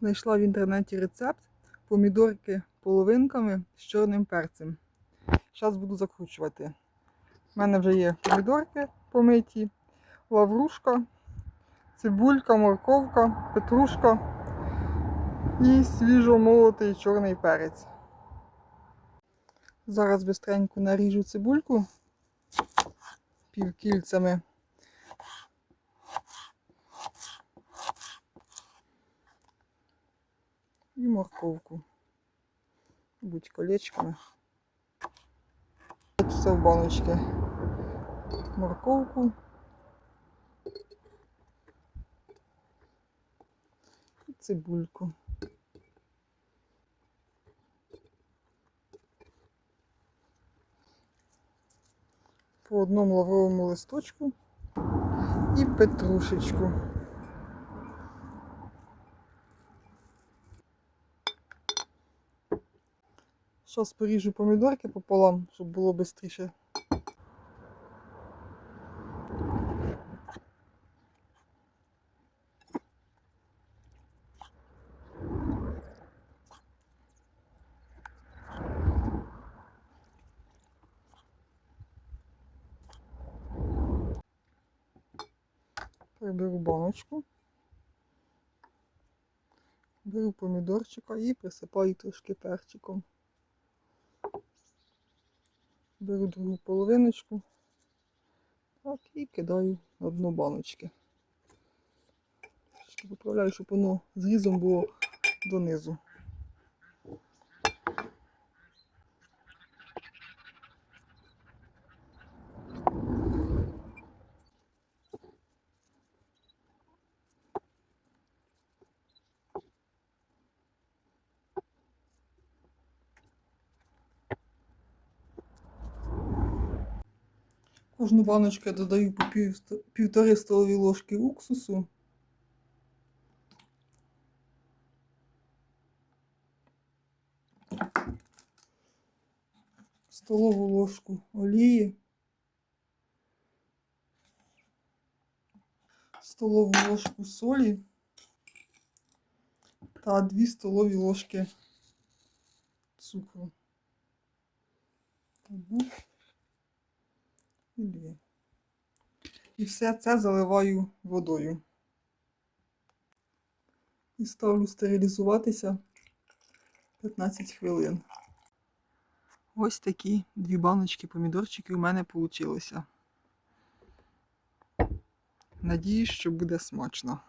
Знайшла в інтернеті рецепт помідорки половинками з чорним перцем. Зараз буду закручувати. У мене вже є помідорки помиті, лаврушка, цибулька, морковка, петрушка і свіжо молотий чорний перець. Зараз бистренько наріжу цибульку півкільцями. І морковку. Будь колечками. Все в баночки. Морковку. І цибульку. По одному лавровому листочку і петрушечку. Зараз поріжу помідорки пополам, щоб було швидше. Приберу баночку. Беру помідорчика і присипаю трошки перчиком. Беру другу половиночку. Так, і кидаю на дно баночки. Поправляю, щоб воно зрізом було донизу. Кожну баночку я додаю по пів, півтори столові ложки уксусу. Столову ложку олії. Столову ложку солі та 2 столові ложки цукру. Одну І дві. І все це заливаю водою. І ставлю стерилізуватися 15 хвилин. Ось такі дві баночки помідорчиків у мене вийшло. Надіюсь, що буде смачно.